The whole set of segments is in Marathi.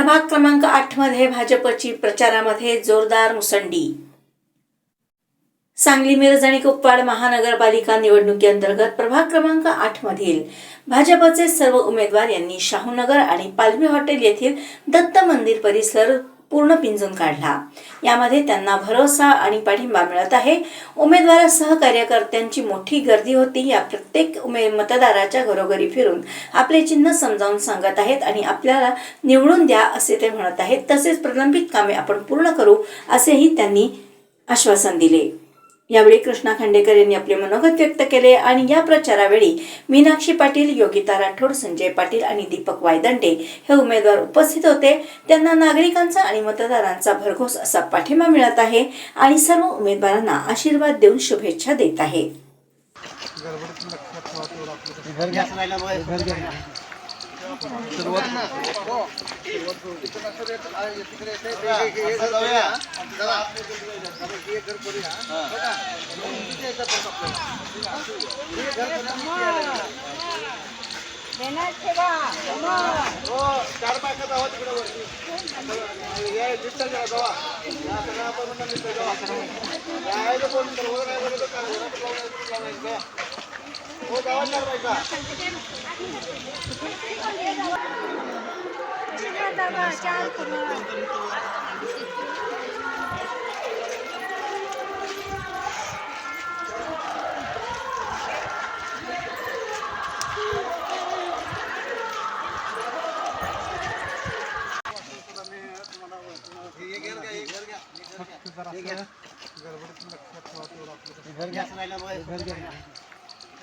प्रभाग क्रमांक आठमध्ये भाजपची प्रचारामध्ये जोरदार मुसंडी. सांगली मिरज आणि कुपवाड महानगरपालिका निवडणुकीअंतर्गत प्रभाग क्रमांक आठ मधील भाजपचे सर्व उमेदवार यांनी शाहूनगर आणि पालवी हॉटेल येथील दत्त मंदिर परिसर पूर्ण पिंजून काढला. यामध्ये त्यांना भरोसा आणि पाठिंबा मिळत आहे. उमेदवारासह कार्यकर्त्यांची मोठी गर्दी होती. या प्रत्येक उमे मतदाराच्या घरोघरी फिरून आपले चिन्ह समजावून सांगत आहेत आणि आपल्याला निवडून द्या असे ते म्हणत आहेत. तसेच प्रलंबित कामे आपण पूर्ण करू असेही त्यांनी आश्वासन दिले. यावेळी कृष्णा खांडेकर यांनी आपले मनोगत व्यक्त केले आणि या प्रचारावेळी मीनाक्षी पाटील योगिता राठोड संजय पाटील आणि दीपक वायदंडे हे उमेदवार उपस्थित होते. त्यांना नागरिकांचा आणि मतदारांचा भरघोस असा पाठिंबा मिळत आहे आणि सर्व उमेदवारांना आशीर्वाद देऊन शुभेच्छा देत आहे. चार पाच जावा तिकडे विठ्ठल जावा जावा बोलून फक्त जरा गडबडीत लक्षात ठेवा तेवढं आपलं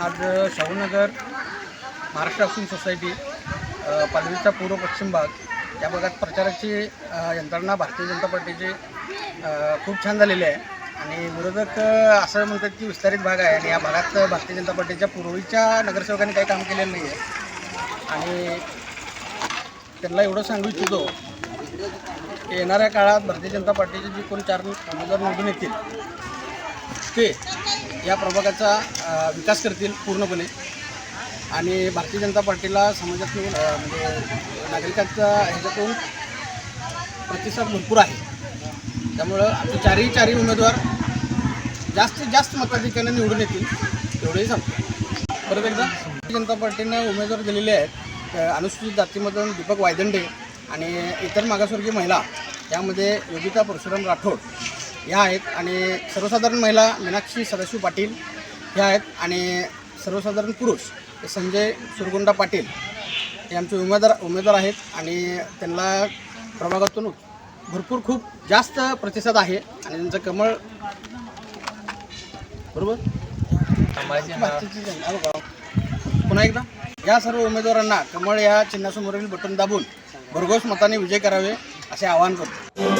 आज शाहूनगर महाराष्ट्र हाऊसिंग सोसायटी पालवीचा पूर्व पश्चिम भाग या भागात प्रचाराची यंत्रणा भारतीय जनता पार्टीची खूप छान झालेली आहे. आणि विरोधक असं म्हणतात की विस्तारित भाग आहे आणि या भागात भारतीय जनता पार्टीच्या पूर्वीच्या नगरसेवकांनी काही काम केलेलं नाही आहे आणि त्यांना एवढं सांगू इच्छितो येणाऱ्या काळात भारतीय जनता पार्टीचे जे कोण चार उमेदवार निवडून येतील ते या प्रभागाचा विकास करतील पूर्णपणे. आणि भारतीय जनता पार्टीला समाजातून म्हणजे नागरिकांचा ह्याच्यातून प्रतिसाद भरपूर आहे. त्यामुळं आमचे चारही चारही उमेदवार जास्तीत जास्त मताधिकाऱ्यांना निवडून येतील एवढंही सांगतो. परत एकदा भारतीय जनता पार्टीनं उमेदवार दिलेले आहेत अनुसूचित जातीमधून दीपक वायदंडे आणि इतर मागासवर्गीय महिला यामध्ये योगिता परशुराम राठोड ह्या आहेत. आणि सर्वसाधारण महिला मीनाक्षी सदाशिव पाटील ह्या आहेत. आणि सर्वसाधारण पुरुष संजय सुरगुंडा पाटील हे आमचे उमेदवार उमेदवार आहेत. आणि त्यांना प्रभागातून भरपूर खूप जास्त प्रतिसाद आहे. आणि त्यांचं कमळ बरोबर. पुन्हा एकदा. या सर्व उमेदवारांना कमळ या चिन्हासमोरील बटन दाबून भरघोस मताने विजय करावे असे आवाहन करतो.